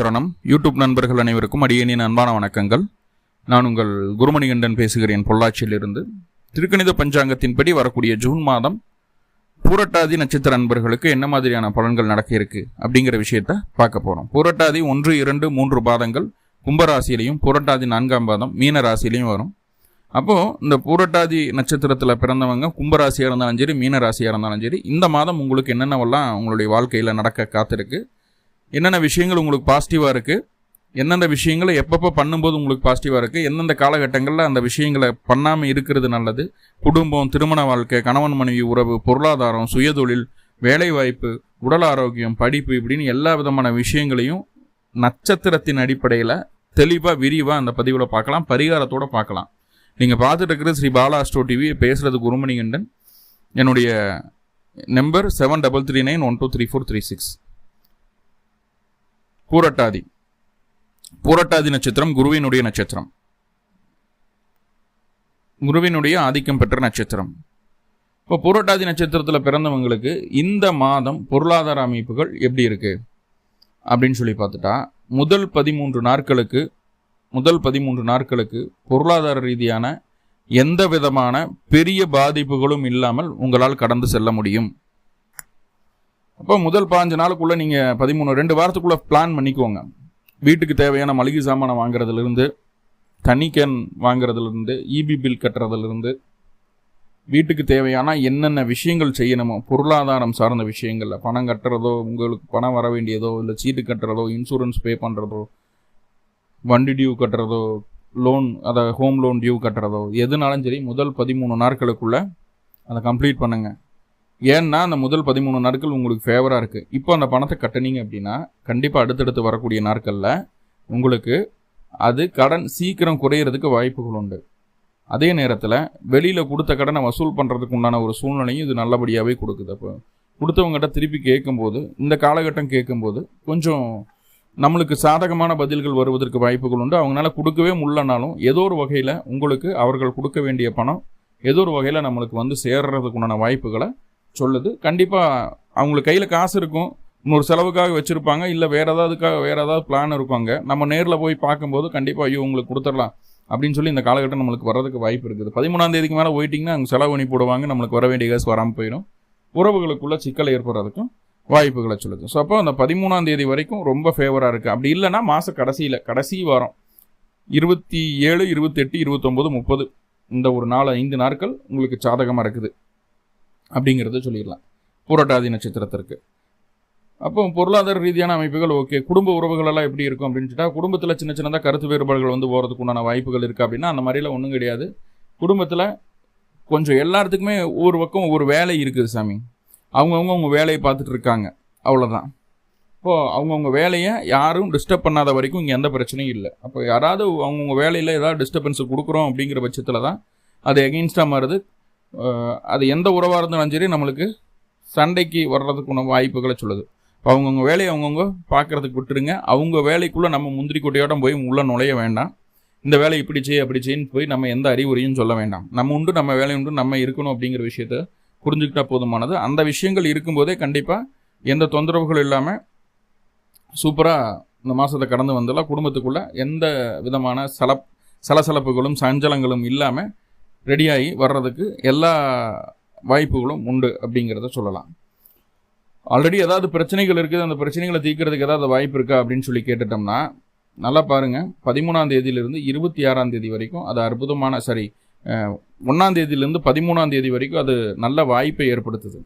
சரணம். யூடியூப் நண்பர்கள் அனைவருக்கும் அடியேனின் அன்பான வணக்கங்கள். நான் உங்கள் குருமணிகண்டன் பேசுகிறேன் பொள்ளாச்சியிலிருந்து. திருக்கணித பஞ்சாங்கத்தின்படி வரக்கூடிய ஜூன் மாதம் பூரட்டாதி நட்சத்திர நண்பர்களுக்கு என்ன மாதிரியான பலன்கள் நடக்க இருக்கு அப்படிங்கிற விஷயத்த பார்க்க போகிறோம் பூரட்டாதி ஒன்று இரண்டு மூன்று பாதங்கள் கும்பராசியிலையும் பூரட்டாதி நான்காம் பாதம் மீன ராசியிலையும் வரும். அப்போது இந்த பூரட்டாதி நட்சத்திரத்தில் பிறந்தவங்க கும்பராசியாக இருந்தாலும் சரி மீன ராசியாக இருந்தாலும் சரி இந்த மாதம் உங்களுக்கு என்னென்னவெல்லாம் உங்களுடைய வாழ்க்கையில் நடக்க காத்திருக்கு என்னென்ன விஷயங்கள் உங்களுக்கு பாசிட்டிவாக இருக்குது எந்தெந்த விஷயங்களை எப்பப்போ பண்ணும்போது உங்களுக்கு பாசிட்டிவாக இருக்குது எந்தெந்த காலகட்டங்களில் அந்த விஷயங்களை பண்ணாமல் இருக்கிறது நல்லது? குடும்பம் திருமண வாழ்க்கை கணவன் மனைவி உறவு பொருளாதாரம் சுயதொழில் வேலைவாய்ப்பு உடல் ஆரோக்கியம் படிப்பு இப்படின்னு எல்லா விதமான விஷயங்களையும் நட்சத்திரத்தின் அடிப்படையில் தெளிவாக விரிவாக அந்த பதிவில் பார்க்கலாம். பரிகாரத்தோடு பார்க்கலாம். நீங்கள் பார்த்துட்டு இருக்கிறது ஸ்ரீ பாலா அஸ்ட்ரோ டிவி பேசுகிறது குருமணிகண்டன் என்னுடைய number seven double three nine one two three four three six பூரட்டாதி. பூரட்டாதி நட்சத்திரம் குருவினுடைய நட்சத்திரம். குருவினுடைய ஆதிக்கம் பெற்ற நட்சத்திரம். இப்போ பூரட்டாதி நட்சத்திரத்தில் பிறந்தவங்களுக்கு இந்த மாதம் பொருளாதார அமைப்புகள் எப்படி இருக்குது அப்படின்னு சொல்லி பார்த்துட்டா முதல் பதிமூன்று நாட்களுக்கு முதல் பதிமூன்று நாட்களுக்கு பொருளாதார ரீதியான எந்த விதமான பெரிய பாதிப்புகளும் இல்லாமல் உங்களால் கடந்து செல்ல முடியும். அப்போ முதல் பாஞ்சு நாளுக்குள்ளே நீங்கள் பதிமூணு ரெண்டு வாரத்துக்குள்ளே பிளான் பண்ணிக்கோங்க. வீட்டுக்கு தேவையான மளிகை சாமானை வாங்குறதுலேருந்து தனி கேன் வாங்குறதுலேருந்து இபி பில் கட்டுறதுலேருந்து வீட்டுக்கு தேவையான என்னென்ன விஷயங்கள் செய்யணுமோ பொருளாதாரம் சார்ந்த விஷயங்களில் பணம் கட்டுறதோ உங்களுக்கு பணம் வர வேண்டியதோ இல்லை சீட்டு கட்டுறதோ இன்சூரன்ஸ் பே பண்ணுறதோ வண்டி டியூ கட்டுறதோ லோன் அதை ஹோம் லோன் டியூ கட்டுறதோ எதுனாலும் சரி முதல் பதிமூணு நாட்களுக்குள்ளே அதை கம்ப்ளீட் பண்ணுங்கள் ஏன்னா அந்த முதல் பதிமூணு நாட்கள் உங்களுக்கு ஃபேவராக இருக்குது இப்போ அந்த பணத்தை கட்டுனீங்க அப்படின்னா கண்டிப்பாக அடுத்தடுத்து வரக்கூடிய நாட்களில் உங்களுக்கு அது கடன் சீக்கிரம் குறையிறதுக்கு வாய்ப்புகள் உண்டு. அதே நேரத்தில் வெளியில் கொடுத்த கடனை வசூல் பண்ணுறதுக்கு உண்டான ஒரு சூழ்நிலையும் இது நல்லபடியாகவே கொடுக்குது. அப்போ கொடுத்தவங்ககிட்ட திருப்பி கேட்கும்போது இந்த காலகட்டம் கேட்கும்போது கொஞ்சம் நம்மளுக்கு சாதகமான பதில்கள் வருவதற்கு வாய்ப்புகள் உண்டு. அவங்களால கொடுக்கவே முடியலனாலும் ஏதோ ஒரு வகையில் உங்களுக்கு அவர்கள் கொடுக்க வேண்டிய பணம் ஏதோ ஒரு வகையில் நம்மளுக்கு வந்து சேர்றதுக்கு உண்டான வாய்ப்புகளை சொல்லுது. கண்டிப்பாக அவங்களுக்கு கையில் காசு இருக்கும். இன்னொரு செலவுக்காக வச்சுருப்பாங்க. இல்லை வேறு ஏதாவதுக்காக வேறு ஏதாவது பிளான் இருப்பாங்க. நம்ம நேரில் போய் பார்க்கும்போது கண்டிப்பாக ஐயோ உங்களுக்கு கொடுத்துடலாம். அப்படின்னு சொல்லி இந்த காலகட்டம் நம்மளுக்கு வர்றதுக்கு வாய்ப்பு இருக்குது. பதிமூணாம் தேதிக்கு மேலே போயிட்டிங்கன்னா அங்கே செலவு பண்ணி போடுவாங்க. நம்மளுக்கு வர வேண்டிய காசு வராமல் போயிடும் உறவுகளுக்குள்ளே சிக்கல் ஏற்படுறதுக்கும் வாய்ப்புகளை சொல்லுது. ஸோ அப்போ அந்த பதிமூணாம் தேதி வரைக்கும் ரொம்ப ஃபேவராக இருக்குது அப்படி இல்லைன்னா மாத கடைசியில் கடைசி வாரம் இருபத்தி ஏழு இருபத்தெட்டு இருபத்தொம்போது முப்பது இந்த ஒரு நாலு ஐந்து நாட்கள் உங்களுக்கு சாதகமாக இருக்குது. அப்படிங்கிறத சொல்லிடலாம். பூரட்டாதி நட்சத்திரத்திற்கு. அப்போ பொருளாதார ரீதியான அமைப்புகள் ஓகே. குடும்ப உறவுகளெல்லாம் எப்படி இருக்கும் அப்படின்னு சொல்லிட்டா குடும்பத்தில் சின்ன சின்னதாக கருத்து வேறுபாடுகள் வந்து போகிறதுக்கு உண்டான வாய்ப்புகள் இருக்குது அப்படின்னா அந்த மாதிரிலாம் ஒன்றும் கிடையாது. குடும்பத்தில் கொஞ்சம் எல்லாத்துக்குமே ஒவ்வொரு பக்கம் ஒரு வேலை இருக்குது சாமி. அவங்கவுங்க அவங்க வேலையை பார்த்துட்டு இருக்காங்க. அவ்வளோதான் இப்போது அவங்கவுங்க வேலையை யாரும் டிஸ்டர்ப் பண்ணாத வரைக்கும் இங்கே எந்த பிரச்சனையும் இல்லை. அப்போ யாராவது அவங்கவுங்க வேலையில் ஏதாவது டிஸ்டர்பன்ஸ் கொடுக்குறோம் அப்படிங்கிற பட்சத்தில் தான் அது எகெயின்ஸ்டாக மாறுது. அது எந்த உறவாக இருந்தாலும் சரி நம்மளுக்கு சண்டைக்கு வர்றதுக்குன வாய்ப்புகளை சொல்லுது. இப்போ அவங்கவுங்க வேலையை அவங்கவுங்க பார்க்குறதுக்கு விட்டுருங்க. அவங்க வேலைக்குள்ளே நம்ம முந்திரி கொட்டையோட போய் உள்ளே நுழைய வேண்டாம். இந்த வேலை இப்படி செய் அப்படி செய்யின்னு போய் நம்ம எந்த அறிவுரையும் சொல்ல வேண்டாம். நம்ம உண்டு நம்ம வேலை உண்டு நம்ம இருக்கணும் அப்படிங்கிற விஷயத்த புரிஞ்சுக்கிட்டா போதுமானது. அந்த விஷயங்கள் இருக்கும்போதே கண்டிப்பாக எந்த தொந்தரவுகள் இல்லாமல் சூப்பராக இந்த மாதத்தை கடந்து வந்தெல்லாம் குடும்பத்துக்குள்ளே எந்த விதமான சலப் சலசலப்புகளும் சஞ்சலங்களும் இல்லாமல் ரெடியாகி வர்றதுக்கு எல்லா வாய்ப்புகளும் உண்டு அப்படிங்கிறத சொல்லலாம். ஆல்ரெடி ஏதாவது பிரச்சனைகள் இருக்குது அந்த பிரச்சனைகளை தீர்க்கறதுக்கு ஏதாவது வாய்ப்பு இருக்கா அப்படின்னு சொல்லி கேட்டுட்டோம்னா நல்லா பாருங்கள் பதிமூணாம் தேதியிலிருந்து இருபத்தி ஆறாம் தேதி வரைக்கும் அது அற்புதமான சரி ஒன்றாம் தேதியிலேருந்து பதிமூணாம் தேதி வரைக்கும் அது நல்ல வாய்ப்பை ஏற்படுத்துது.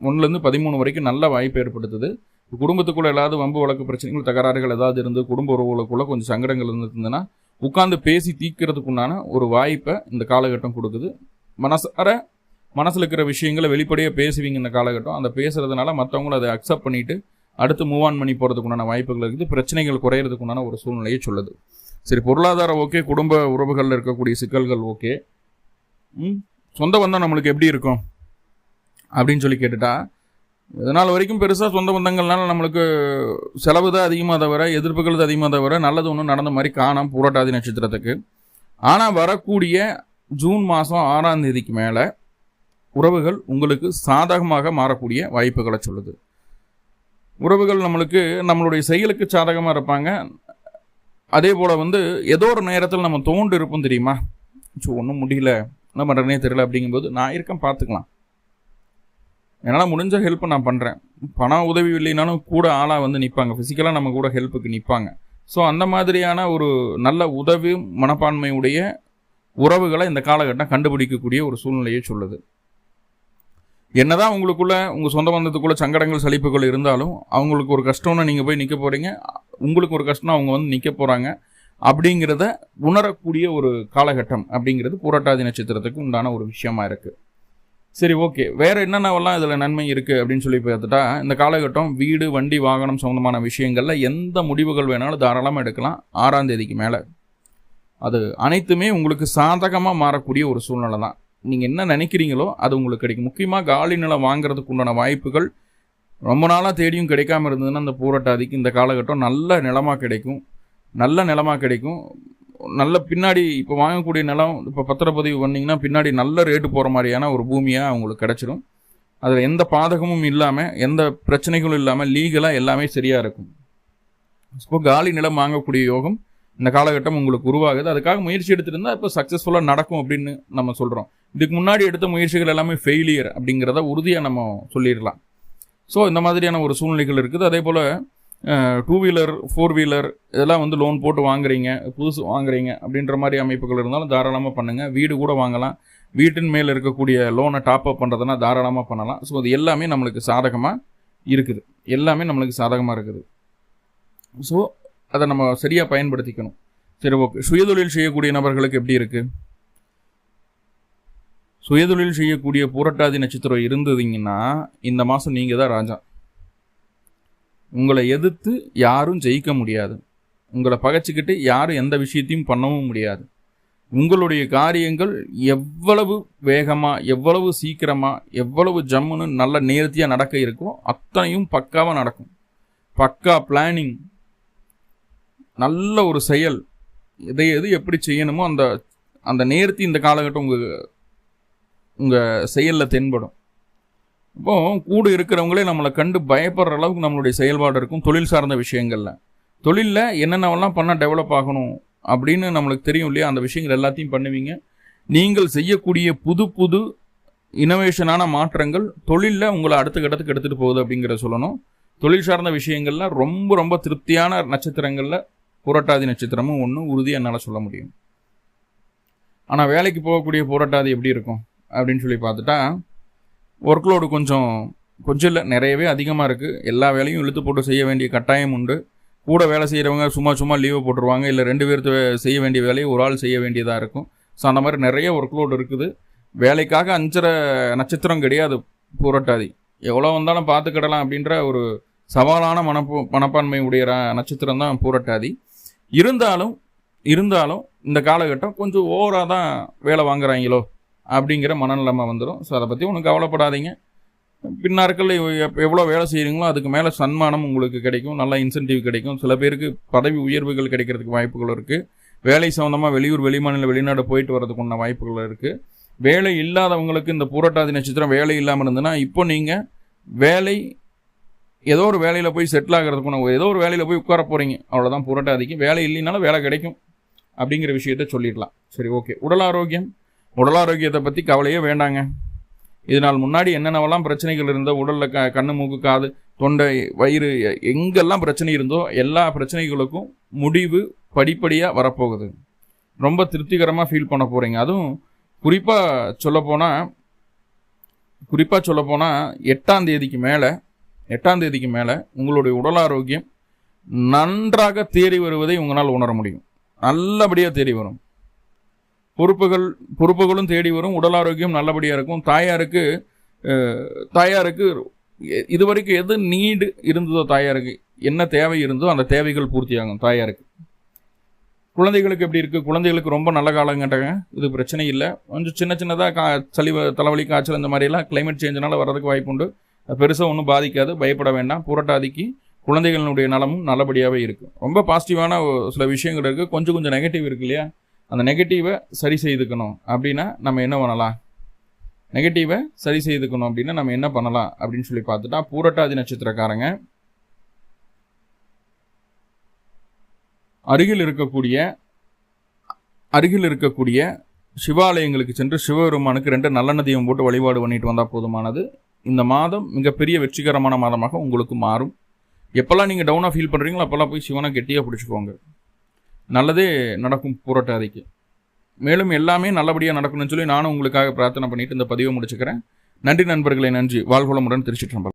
ஒன்றுலேருந்து பதிமூணு வரைக்கும் நல்ல வாய்ப்பை ஏற்படுத்துது. குடும்பத்துக்குள்ளே ஏதாவது வம்பு வழக்கு பிரச்சனைகள் தகராறுகள் ஏதாவது இருந்து குடும்ப உறவுகளுக்குள்ளே கொஞ்சம் சங்கடங்கள் இருந்ததுன்னா உட்காந்து பேசி தீர்க்கறதுக்குண்டான ஒரு வாய்ப்பை இந்த காலகட்டம் கொடுக்குது. மனசார மனசில் இருக்கிற விஷயங்களை வெளிப்படையாக பேசுவீங்க இந்த காலகட்டம். அந்த பேசுகிறதுனால மற்றவங்களும் அதை அக்செப்ட் பண்ணிவிட்டு அடுத்து மூவ் ஆன் பண்ணி போகிறதுக்குண்டான வாய்ப்புகள் இருக்குது. பிரச்சனைகள் குறையிறதுக்குண்டான ஒரு சூழ்நிலையை சொல்லுது. சரி பொருளாதாரம் ஓகே குடும்ப உறவுகளில் இருக்கக்கூடிய சிக்கல்கள் ஓகே ம் சொந்த பந்தம் நம்மளுக்கு எப்படி இருக்கும்? அப்படின்னு சொல்லி கேட்டுட்டா இதனால் வரைக்கும் பெருசாக சொந்த பந்தங்கள்னால நம்மளுக்கு செலவு தான் அதிகமாக தவிர எதிர்ப்புகள் தான் அதிகமாக தவிர நல்லது ஒன்றும் நடந்த மாதிரி காணாம் பூரட்டாதி நட்சத்திரத்துக்கு. ஆனால் வரக்கூடிய ஜூன் மாதம் ஆறாம் தேதிக்கு மேலே உறவுகள் உங்களுக்கு சாதகமாக மாறக்கூடிய வாய்ப்புகளை சொல்லுது. உறவுகள் நம்மளுக்கு நம்மளுடைய செயலுக்கு சாதகமாக இருப்பாங்க. அதே போல் வந்து ஏதோ ஒரு நேரத்தில் நம்ம தோண்டு இருப்போம் தெரியுமா? ஸோ ஒன்றும் முடியல. என்ன பண்ணுறதுனே தெரியல அப்படிங்கும்போது நான் இருக்கேன் பார்த்துக்கலாம். என்னால் முடிஞ்ச ஹெல்ப்பை நான் பண்ணுறேன் பணம் உதவி இல்லைனாலும் கூட ஆளாக வந்து நிற்பாங்க ஃபிசிக்கலாக நம்ம கூட ஹெல்ப்புக்கு நிற்பாங்க ஸோ அந்த மாதிரியான ஒரு நல்ல உதவி மனப்பான்மையுடைய உறவுகளை இந்த காலகட்டம் கண்டுபிடிக்கக்கூடிய ஒரு சூழ்நிலையை சொல்லுது. என்னதான் உங்களுக்குள்ள உங்கள் சொந்த பந்தத்துக்குள்ள சங்கடங்கள் சலிப்புகள் இருந்தாலும் அவங்களுக்கு ஒரு கஷ்டம்னு நீங்கள் போய் நிற்க போகிறீங்க உங்களுக்கு ஒரு கஷ்டம் அவங்க வந்து நிற்க போகிறாங்க அப்படிங்கிறத உணரக்கூடிய ஒரு காலகட்டம் அப்படிங்கிறது பூரட்டாதி நட்சத்திரத்துக்கு உண்டான ஒரு விஷயமா இருக்குது சரி ஓகே. வேற என்னென்னவெல்லாம் இதில் நன்மை இருக்குது அப்படின்னு சொல்லி பார்த்துட்டா இந்த காலகட்டம் வீடு வண்டி வாகனம் சம்மந்தமான விஷயங்களில் எந்த முடிவுகள் வேணாலும் தாராளமாக எடுக்கலாம். ஆறாம் தேதிக்கு மேலே. அது அனைத்துமே உங்களுக்கு சாதகமாக மாறக்கூடிய ஒரு சூழ்நிலை தான். நீங்கள் என்ன நினைக்கிறீங்களோ அது உங்களுக்கு கிடைக்கும். முக்கியமாக காலி நிலம் வாங்குறதுக்கு உண்டான வாய்ப்புகள் ரொம்ப நாளாக தேடியும் கிடைக்காம இருந்ததுன்னா அந்த பூரட்டாதிக்கு இந்த காலகட்டம் நல்ல நிலமாக கிடைக்கும். நல்ல நிலமாக கிடைக்கும். நல்ல பின்னாடி இப்போ வாங்கக்கூடிய நிலம் இப்போ பத்திரப்பதிவு பண்ணிங்கன்னா பின்னாடி நல்ல ரேட்டு போகிற மாதிரியான ஒரு பூமியாக அவங்களுக்கு கிடச்சிரும். அதில் எந்த பாதகமும் இல்லாமல் எந்த பிரச்சனைகளும் இல்லாமல் லீகலாக எல்லாமே சரியாக இருக்கும். இப்போ காலி நிலம் வாங்கக்கூடிய யோகம் இந்த காலகட்டம் உங்களுக்கு உருவாகுது. அதுக்காக முயற்சி எடுத்திருந்தால் இப்போ சக்ஸஸ்ஃபுல்லாக நடக்கும் அப்படின்னு நம்ம சொல்கிறோம் இதுக்கு முன்னாடி எடுத்த முயற்சிகள் எல்லாமே ஃபெயிலியர் அப்படிங்கிறத உறுதியாக நம்ம சொல்லிடலாம். ஸோ இந்த மாதிரியான ஒரு சூழ்நிலைகள் இருக்குது. அதே போல் டூ வீலர் ஃபோர் வீலர் இதெல்லாம் வந்து லோன் போட்டு வாங்குறீங்க புதுசு வாங்குறீங்க அப்படின்ற மாதிரி அமைப்புகள் இருந்தாலும் தாராளமாக பண்ணுங்கள் வீடு கூட வாங்கலாம். வீட்டின் மேலே இருக்கக்கூடிய லோனை டாப் அப் பண்ணுறதுனா தாராளமாக பண்ணலாம். ஸோ அது எல்லாமே நம்மளுக்கு சாதகமாக இருக்குது. எல்லாமே நம்மளுக்கு சாதகமாக இருக்குது. ஸோ அதை நம்ம சரியாக பயன்படுத்திக்கணும். சரி ஓகே சுயதொழில் செய்யக்கூடிய நபர்களுக்கு எப்படி இருக்குது சுயதொழில் செய்யக்கூடிய பூரட்டாதி நட்சத்திரம் இருந்ததுங்கன்னா இந்த மாதம் நீங்கள் தான் ராஜா. உங்களை எதிர்த்து யாரும் ஜெயிக்க முடியாது. உங்களை பகைச்சிக்கிட்டு யாரும் எந்த விஷயத்தையும் பண்ணவும் முடியாது. உங்களுடைய காரியங்கள் எவ்வளவு வேகமாக எவ்வளவு சீக்கிரமாக எவ்வளவு ஜம்முன்னு நல்ல நேர்த்தியாக நடக்க இருக்கோ அத்தனையும் பக்காவாக நடக்கும். பக்கா பிளானிங். நல்ல ஒரு செயல். எதை எது எப்படி செய்யணுமோ அந்த அந்த நேர்த்தி இந்த காலகட்டம் உங்கள் உங்கள் செயலில் தென்படும். இப்போ கூட இருக்கிறவங்களே நம்மளை கண்டு பயப்படுற அளவுக்கு நம்மளுடைய செயல்பாடு இருக்கும் தொழில் சார்ந்த விஷயங்களில். தொழிலில் என்னென்னவெல்லாம் பண்ணால் டெவலப் ஆகணும் அப்படின்னு நம்மளுக்கு தெரியும் இல்லையா? அந்த விஷயங்கள் எல்லாத்தையும் பண்ணுவீங்க. நீங்கள் செய்யக்கூடிய புது புது இனோவேஷனான மாற்றங்கள் தொழிலில் உங்களை அடுத்த கட்டத்துக்கு எடுத்துகிட்டு போகுது அப்படிங்கிற சொல்லணும். தொழில் சார்ந்த விஷயங்களில் ரொம்ப ரொம்ப திருப்தியான நட்சத்திரங்களில் புரட்டாதி நட்சத்திரமும் ஒன்று உறுதியாக என்னால் சொல்ல முடியும். ஆனால் வேலைக்கு போகக்கூடிய புரட்டாதி எப்படி இருக்கும்? அப்படின்னு சொல்லி பார்த்துட்டா ஒர்க்லோடு கொஞ்சம் கொஞ்சம் இல்லை நிறையவே அதிகமாக இருக்குது எல்லா வேலையும் இழுத்து போட்டு செய்ய வேண்டிய கட்டாயம் உண்டு. கூட வேலை செய்கிறவங்க சும்மா சும்மா லீவை போட்டுருவாங்க. இல்லை ரெண்டு பேர்த்து செய்ய வேண்டிய வேலையை ஒரு ஆள் செய்ய வேண்டியதாக இருக்கும். ஸோ அந்த மாதிரி நிறைய ஒர்க்லோடு இருக்குது. வேலைக்காக அஞ்சரை நட்சத்திரம் கிடையாது புரட்டாதி. எவ்வளோ வந்தாலும் பார்த்துக்கிடலாம் அப்படின்ற ஒரு சவாலான மனப்பு மனப்பான்மை உடைய நட்சத்திரம் தான் பூரட்டாதி. இருந்தாலும் இருந்தாலும் இந்த காலகட்டம் கொஞ்சம் ஓவராக தான் வேலை வாங்குறாங்களோ? அப்படிங்கிற மனநிலைமை வந்துடும் ஸோ அதை பற்றி ஒன்றும் கவலைப்படாதீங்க. பின்னாட்களில் எவ்வளோ வேலை செய்கிறீங்களோ அதுக்கு மேலே சன்மானம் உங்களுக்கு கிடைக்கும். நல்ல இன்சென்டிவ் கிடைக்கும். சில பேருக்கு பதவி உயர்வுகள் கிடைக்கிறதுக்கு வாய்ப்புகள் இருக்குது வேலை சம்மந்தமாக வெளியூர் வெளிமாநில வெளிநாடு போயிட்டு வரதுக்குள்ள வாய்ப்புகள் இருக்குது வேலை இல்லாதவங்களுக்கு இந்த பூரட்டாதி நட்சத்திரம் வேலை இல்லாமல் இருந்ததுன்னா இப்போ நீங்கள் வேலை ஏதோ ஒரு வேலையில் போய் செட்டில் ஆகிறதுக்கு ஏதோ ஒரு வேலையில் போய் உட்கார போகிறீங்க அவ்வளோதான் புரட்டாதிக்கு. வேலை இல்லைனாலும் வேலை கிடைக்கும். அப்படிங்கிற விஷயத்த சொல்லிடலாம். சரி ஓகே உடல் ஆரோக்கியம் உடல் ஆரோக்கியத்தை பற்றி கவலையே வேண்டாங்க. இதனால் முன்னாடி என்னென்னவெல்லாம் பிரச்சனைகள் இருந்தோ உடலில் க கண்ணு மூக்கு காது தொண்டை வயிறு எங்கெல்லாம் பிரச்சனை இருந்தோ எல்லா பிரச்சனைகளுக்கும் முடிவு படிப்படியாக வரப்போகுது. ரொம்ப திருப்திகரமாக ஃபீல் பண்ண போகிறீங்க அதுவும் குறிப்பாக சொல்லப்போனால் குறிப்பாக சொல்லப்போனால் எட்டாம் தேதிக்கு மேலே எட்டாம் தேதிக்கு மேலே உங்களுடைய உடல் ஆரோக்கியம் நன்றாக தேறி வருவதை உங்களால் உணர முடியும். நல்லபடியாக தேடி வரும். பொறுப்புகள் பொறுப்புகளும் தேடி வரும் உடல் ஆரோக்கியம் நல்லபடியாக இருக்கும். தாயாருக்கு தாயாருக்கு இது வரைக்கும் எது நீடு இருந்ததோ தாயாருக்கு என்ன தேவை இருந்தோ அந்த தேவைகள் பூர்த்தியாகும் தாயாருக்கு. குழந்தைகளுக்கு எப்படி இருக்குது குழந்தைகளுக்கு ரொம்ப நல்ல காலம் கேட்டாங்க. இது பிரச்சனை இல்லை. கொஞ்சம் சின்ன சின்னதாக கா சளி தலைவலி காய்ச்சல் இந்த மாதிரிலாம் கிளைமேட் சேஞ்சினால் வர்றதுக்கு வாய்ப்பு உண்டு. பெருசாக ஒன்றும் பாதிக்காது. பயப்பட வேண்டாம். புரட்டாதிக்கு குழந்தைகளுடைய நலமும் நல்லபடியாகவே இருக்குது ரொம்ப பாசிட்டிவான சில விஷயங்கள் இருக்குது கொஞ்சம் கொஞ்சம் நெகட்டிவ் இருக்கு இல்லையா? அந்த நெகட்டிவை சரி செய்துக்கணும் அப்படின்னா நம்ம என்ன பண்ணலாம்? நெகட்டிவை சரி செய்துக்கணும் அப்படின்னா நம்ம என்ன பண்ணலாம் அப்படின்னு சொல்லி பார்த்துட்டா பூரட்டாதி நட்சத்திரக்காரங்க அருகில் இருக்கக்கூடிய அருகில் இருக்கக்கூடிய சிவாலயங்களுக்கு சென்று சிவபெருமானுக்கு ரெண்டு நல்லெண்ணெயும் போட்டு வழிபாடு பண்ணிட்டு வந்தால் போதுமானது. இந்த மாதம் மிகப்பெரிய வெற்றிகரமான மாதமாக உங்களுக்கு மாறும். எப்போல்லாம் நீங்கள் டவுனாக ஃபீல் பண்ணுறீங்களோ அப்போல்லாம் போய் சிவனை கெட்டியாக பிடிச்சிக்கோங்க. நல்லதே நடக்கும் புரட்டாதிக்கு மேலும் எல்லாமே நல்லபடியாக நடக்கணும்னு சொல்லி நானும் உங்களுக்காக பிரார்த்தனை பண்ணிட்டு இந்த பதிவை முடிச்சுக்கிறேன். நன்றி நண்பர்களே நன்றி. வாழ்வளமுடன் திருச்சிட்டு